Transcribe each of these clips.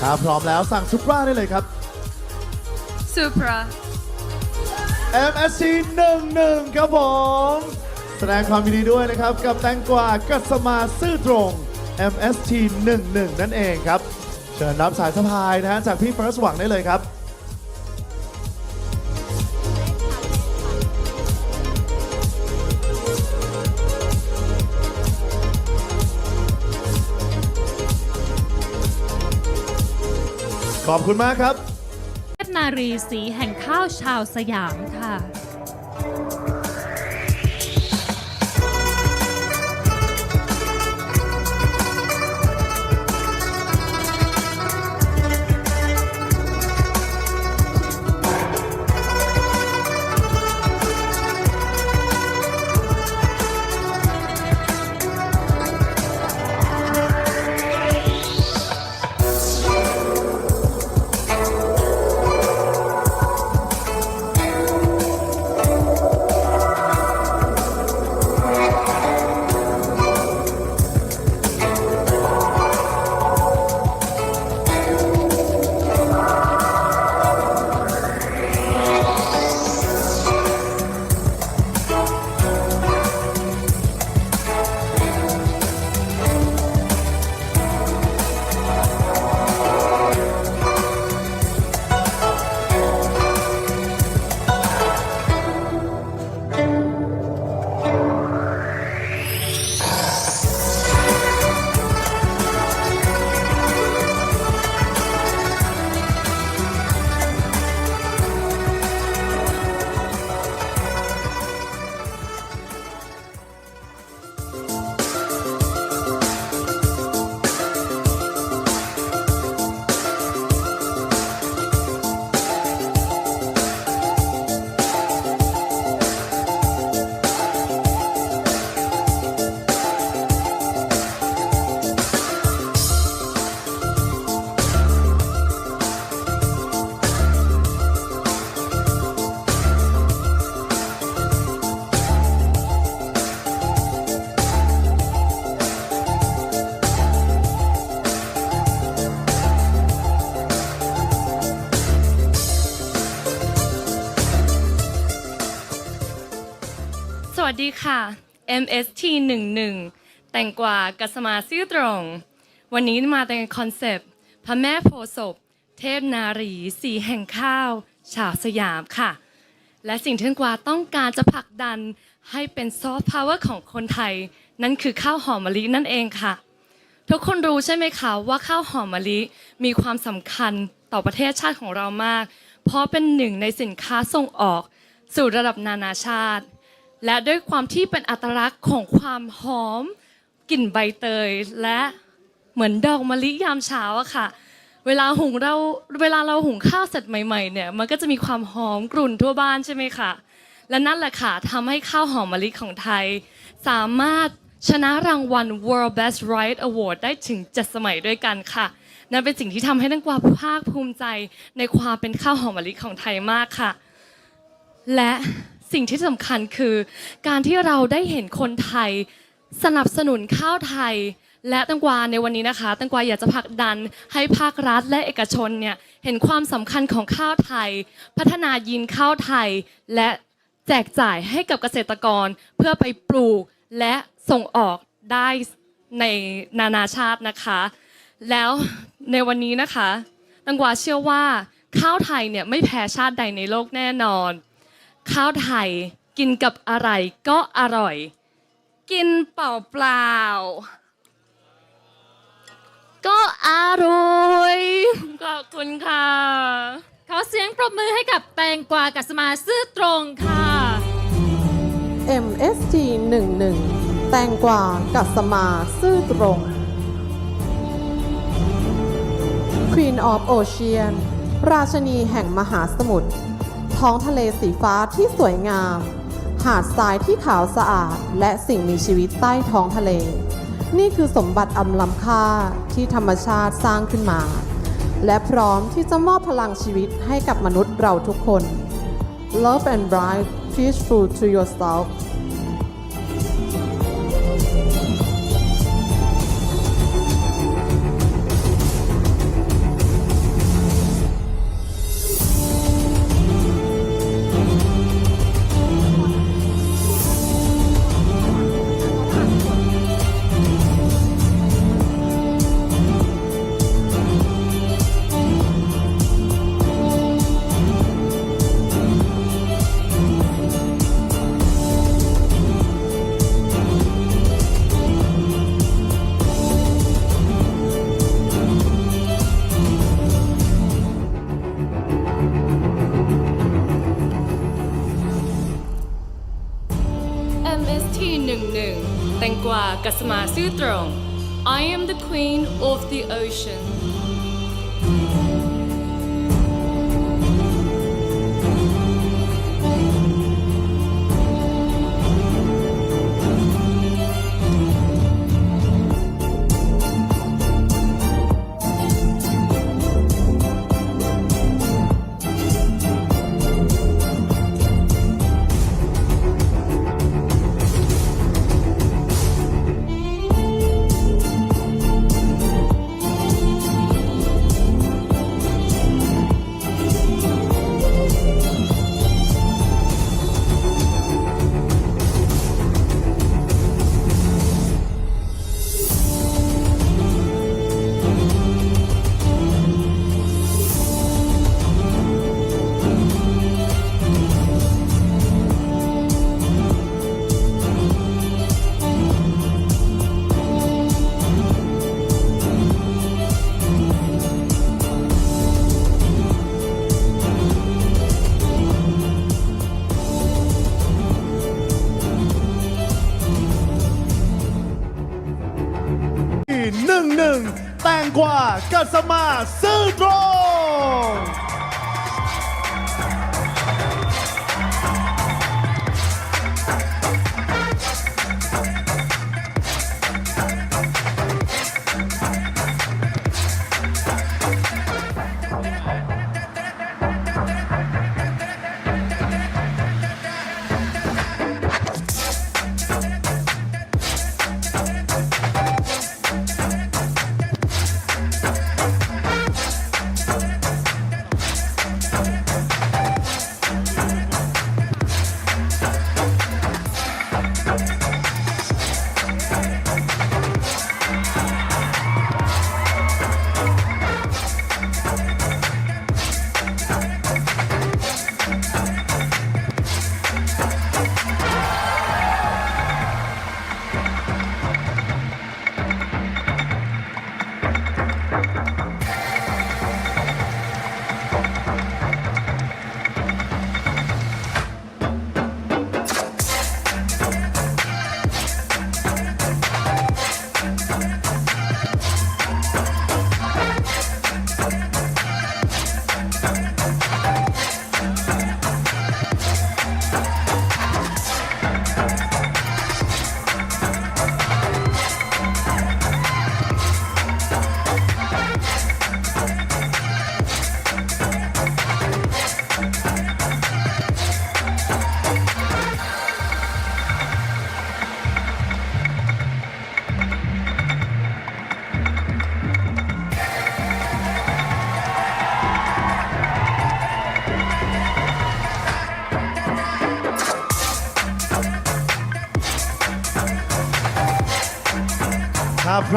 ถ้าพร้อมแล้วสั่งซุปราได้เลยครับ Supra MSC 11ครับผม แสดงความยินดีด้วยนะครับ กับแตงกวากัสมาซื่อตรง MST 11นั่นเองครับ เชิญรับสายสะพายนะฮะจากพี่เฟิร์สหวังได้เลยครับ ขอบคุณมากครับ เทพนารีสีแห่งข้าวชาวสยามค่ะ MST 11แต่งกว่ากัสมาซื่อตรง วันนี้มาในคอนเซปต์พระแม่โพศพ เทพนารีสีแห่งข้าว ชาวสยามค่ะ และสิ่งที่กว่าต้องการจะผลักดันให้เป็นซอฟต์พาวเวอร์ของคนไทย นั่นคือข้าวหอมมะลินั่นเองค่ะ ทุกคนรู้ใช่ไหมคะว่าข้าวหอมมะลิมีความสำคัญต่อประเทศชาติของเรามาก เพราะเป็นหนึ่งในสินค้าส่งออกสู่ระดับนานาชาติ และด้วยความที่เป็นอัตลักษณ์ของความหอมกลิ่นใบเตยและเหมือนดอกมะลิยามเช้าอะค่ะ เวลาหุงเราเวลาเราหุงข้าวเสร็จใหม่ๆเนี่ยมันก็จะมีความหอมกรุ่นทั่วบ้านใช่ไหมคะและนั่นแหละค่ะทำให้ข้าวหอมมะลิของไทย สามารถชนะรางวัล World Best Rice Award ได้ถึง7สมัยด้วยกันค่ะ นั่นเป็นสิ่งที่ทำให้นังกวาภาคภูมิใจในความเป็นข้าวหอมมะลิของไทยมากค่ะ และ สิ่งที่สำคัญคือ การที่เราได้เห็นคนไทย สนับสนุนข้าวไทย และตังกวาในวันนี้นะคะตังกวาอยากจะผลักดันให้ภาครัฐและเอกชนเนี่ยเห็นความสำคัญของข้าวไทย พัฒนายีนข้าวไทย และแจกจ่ายให้กับเกษตรกรเพื่อไปปลูกและส่งออกได้ในนานาชาตินะคะ แล้วในวันนี้นะคะตังกวาเชื่อว่าข้าวไทยเนี่ยไม่แพ้ชาติใดในโลกแน่นอน ข้าวไทย กินกับอะไรก็อร่อย กินเปล่าเปล่าก็อร่อยขอบคุณค่ะขอเสียงปรบมือให้กับแตงกวากัสมาซื่อตรงค่ะ MST 11แตงกวากัสมาซื่อตรง Queen of Ocean ราชนีแห่งมหาสมุทร ท้องทะเลสีฟ้าที่สวยงาม หาดทรายที่ขาวสะอาด และสิ่งมีชีวิตใต้ท้องทะเล นี่คือสมบัติอันล้ำค่าที่ธรรมชาติสร้างขึ้นมา และพร้อมที่จะมอบพลังชีวิตให้กับมนุษย์เราทุกคน Love and bright, peaceful to yourself. I am the queen of the ocean.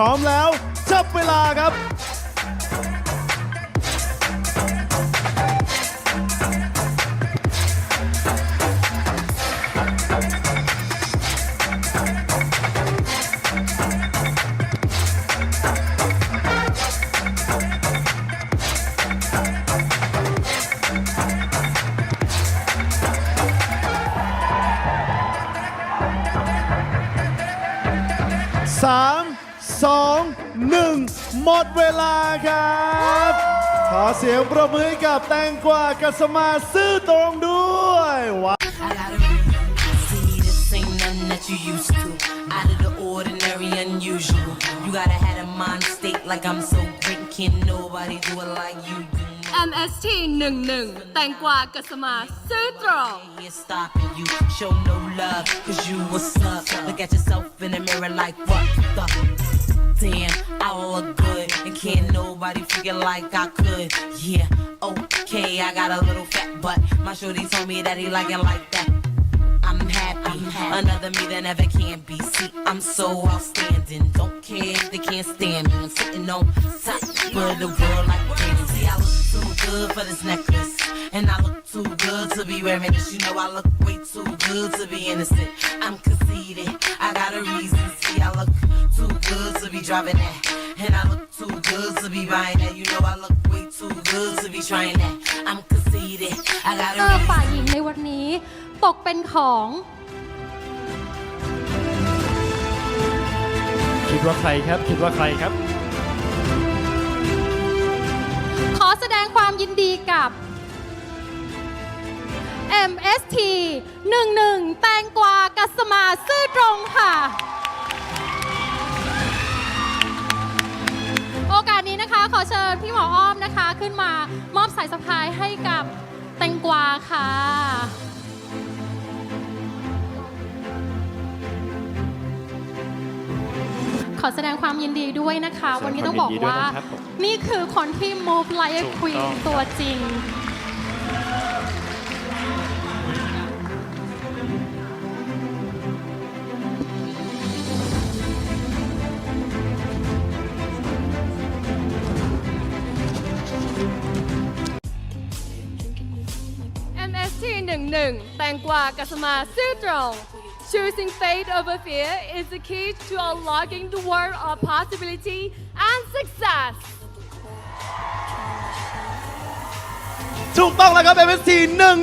ร้อมแล้ว จับเวลาครับ สามสองหนึ่งหม ดเวลาครับ ขอเสียงประมือให้กับแตงกวากัสมาซื่อตรงด้วยว้าว I gotta see this ain't nothing that you used to. Out of the ordinary, unusual. You gotta have a mind state like I'm so great. Can't nobody do it like you do. MST 11 แตงกวากัสมาซื่อตรง Here stopping you, show no love, cause you what's up. Look at yourself in the mirror like what the damn, I look good, and can't nobody figure like I could. Yeah, okay, I got a little fat but My shorty told me that he like it like that. I'm happy, another me that never can be. See, I'm so outstanding. Don't care if they can't stand me. I'm sitting on top of the world like crazy. See, I look too good for this necklace. And I look too good to be wearing this. You know I look way too good to be innocent. I'm conceited. I got a reason. See, I look too good to be driving that. And I look too good to be buying that. You know I look way too good to be trying that. I'm conceited. I got เอ a อ reason. ฝ่ายหญิงในวันนี้ ตกเป็นของคิดว่าใครครับ คิดว่าใครครับ ขอแสดงความยินดีกับ MST 11 แตงกวากัสมาซื่อตรงค่ะ โอกาสนี้นะคะขอเชิญพี่หมออ้อมนะคะขึ้นมามอบสายสะพายให้กับแตงกวาค่ะขอแสดงความยินดีด้วยนะคะแสดงวันนี้ต้องบอกความยินดีด้วยว่านะครับผมนี่คือคนที่ move like a ถูก queen ต้องตัวจริง แตงกวากัสมาซื่อตรง Choosing faith over fear is the key to unlocking the world of possibility and success ถูกต้องแล้วครับ MST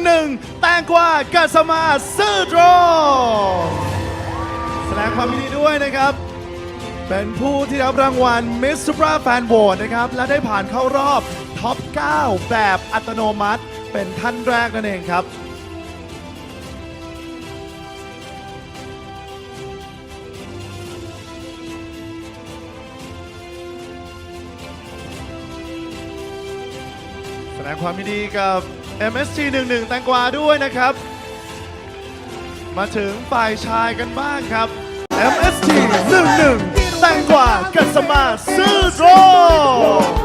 11 แตงกวากัสมาซื่อตรงแสดงความยินดีด้วยนะครับ เป็นผู้ที่รับรางวัล Miss Supra Fan Vote นะครับ และได้ผ่านเข้ารอบท็อป 9 แบบอัตโนมัติ เป็นท่านแรกนั่นเองครับ ดงความยินดีกับ MST 11แตงกวาด้วยนะครับ มาถึงฝ่ายชายกันบ้างครับ MST 11แตงกวากัสมาซื่อตร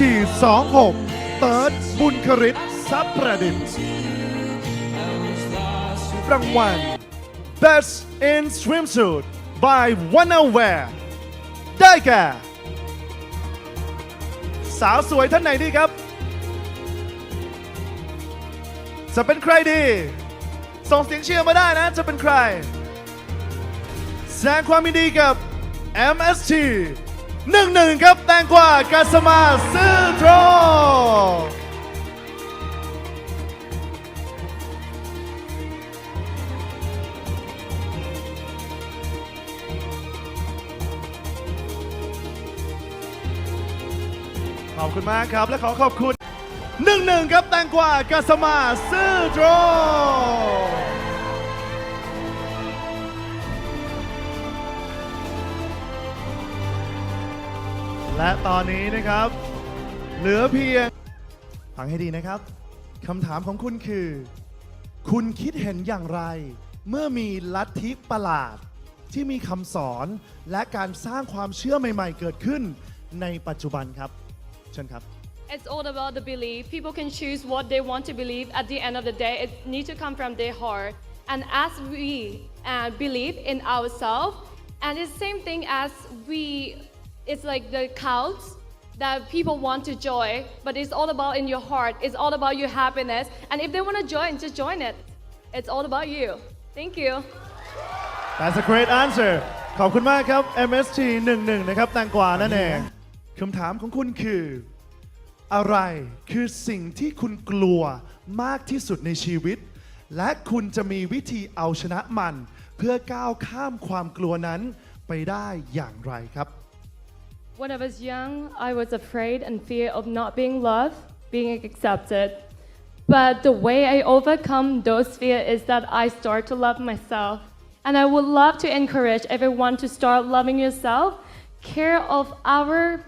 never. MST 26 Third บุญคริตทรัพย์ประดิษฐ์รางวัล Best in Swimsuit by Wanna Wear ได้แก่ สาวสวยท่านไหนดีครับ จะเป็นใครดี ส่งเสียงเชียร์มาได้นะ จะเป็นใคร แสดงความยินดีกับ MST 11ครับแตงกวากัสมาซื่อตรขอบคุณมากครับและขอขอบคุณ11ครับแตงกวากัสมาซื่อตร และตอนนี้นะครับ เหลือเพียงฟังให้ดีนะครับคำถามของคุณคือ คุณคิดเห็นอย่างไร เมื่อมีลัทธิประหลาด ที่มีคำสอนและการสร้างความเชื่อใหม่ ๆ เกิดขึ้นในปัจจุบันครับ เชิญครับ It's all about the belief. People can choose what they want to believe. At the end of the day, it needs to come from their heart. And as we uh, believe in ourselves, and it's same thing as we, it's like the cows. that people want to join, but it's all about in your heart. It's all about your happiness. And if they want to join, just join it. It's all about you. Thank you. That's a great answer ขอบคุณมากครับ MST 11 นะครับแตงกวานั่นเองคำถามของคุณคือ อะไรคือสิ่งที่คุณกลัวมากที่สุดในชีวิต และคุณจะมีวิธีเอาชนะมัน เพื่อก้าวข้ามความกลัวนั้นไปได้อย่างไรครับ When I was young, I was afraid and fear of not being loved, being accepted. But the way I overcome those fears is that I start to love myself. And I would love to encourage everyone to start loving yourself, care of our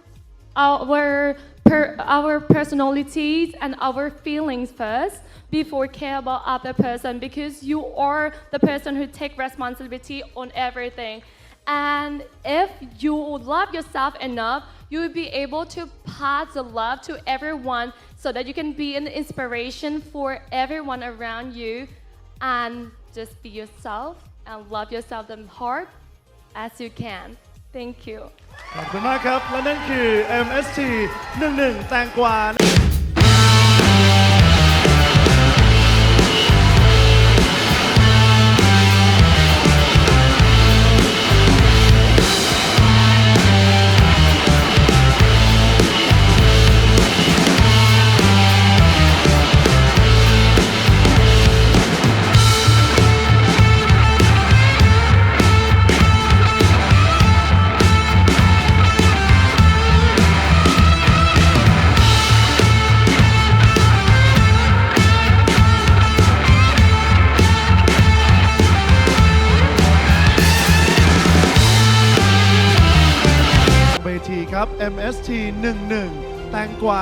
our per, our personalities and our feelings first before care about other person because you are the person who take responsibility on everything. And if you love yourself enough, you will be able to pass the love to everyone so that you can be an inspiration for everyone around you and just be yourself and love yourself the hard as you can. Thank you. ขอบคุณมากครับ และนั่นคือ MST 11แตงกวา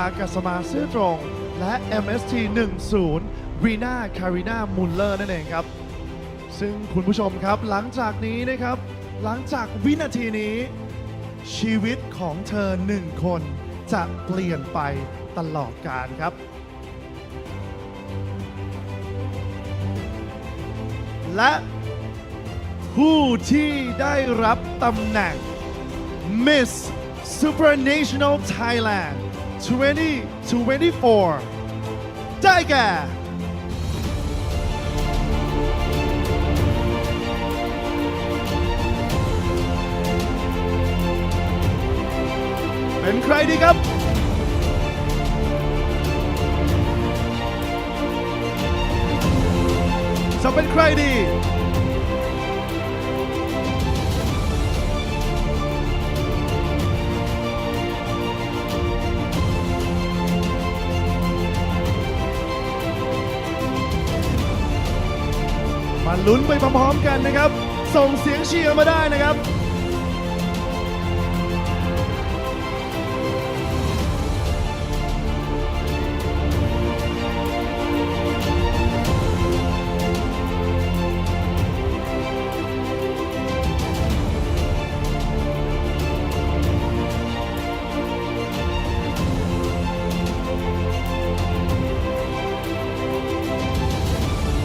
กวากัสมาซื่อตรง และ MST 10รีนาคารินามุลเลอร์นั่นเองครับ ซึ่งคุณผู้ชมครับหลังจากนี้นะครับ หลังจากวินาทีนี้ ชีวิตของเธอหนึ่งคนจะเปลี่ยนไปตลอดกาลครับ และผู้ที่ได้รับตำแหน่ง Miss Supranational Thailand 2024 ได้แก่เป็นใครดีครับ จะเป็นใครดี ลุ้นไปพร้อมๆกันนะครับ ส่งเสียงเชียร์มาได้นะครับ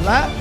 และ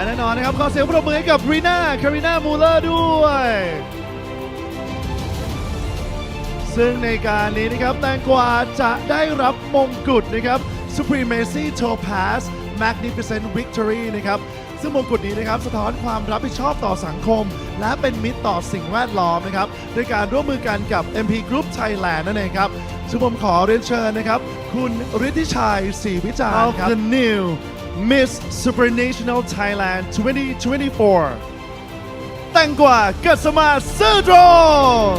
และแน่นอนนะครับขอเสียงปรบมือให้กับรีน่าคารินามูเลอร์ด้วย ซึ่งในการนี้นะครับแตงกวาจะได้รับมงกุฎนะครับ Supremacy Topaz Magnificent Victory นะครับซึ่งมงกุฎนี้นะครับสะท้อนความรับผิดชอบต่อสังคม และเป็นมิตรต่อสิ่งแวดล้อมนะครับด้วยการร่วมมือกันกับ MP Group Thailand นั่นเองครับซึ่งผมขอเรียนเชิญนะครับ คุณฤทธิชัยศรีวิจารณ์ครับ The new Miss Supranational Thailand 2024 แตงกวากัสมาซื่อตรง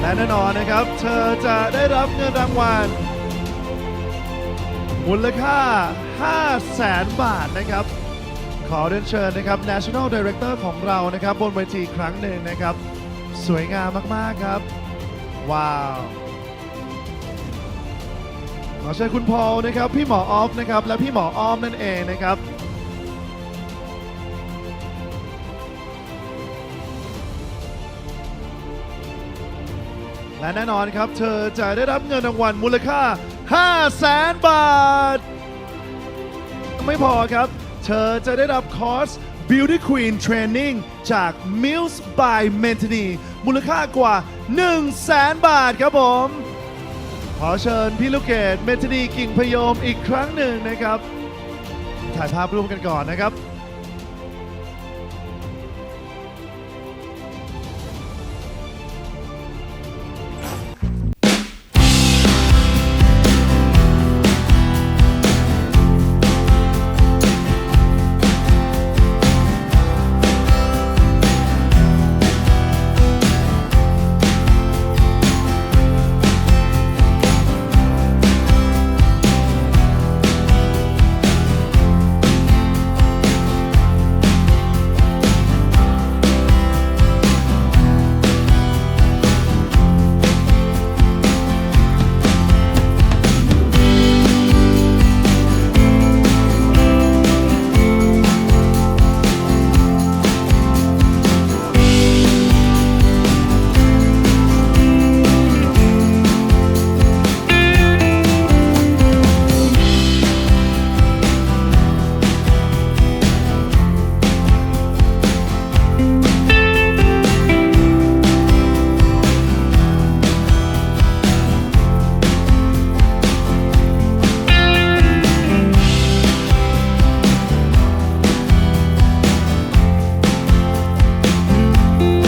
และแน่นอนนะครับ เธอจะได้รับเงินรางวัลมูลค่า 5 0 0แสนบาทนะครับ ขอเรียนเชิญนะครับ National Director ของเรานะครับ บนเวทีครั้งหนึ่งนะครับ สวยงามมาก ๆ ครับ ว้าว ขอเชิญคุณพอลนะครับ พี่หมอออฟนะครับ และพี่หมออ้อมนั่นเองนะครับและแน่นอนครับ เธอจะได้รับเงินรางวัลมูลค่า 5 0 0แสนบาท ไม่พอครับ เธอจะได้รับคอร์ส Beauty Queen Training จาก Mills by Mentany มูลค่ากว่า 1 0 0 0 0แบาทครับผม ขอเชิญพี่ลูกเกดเมทนีกิ่งพยมอีกครั้งหนึ่งนะครับ ถ่ายภาพร่วมกันก่อนนะครับ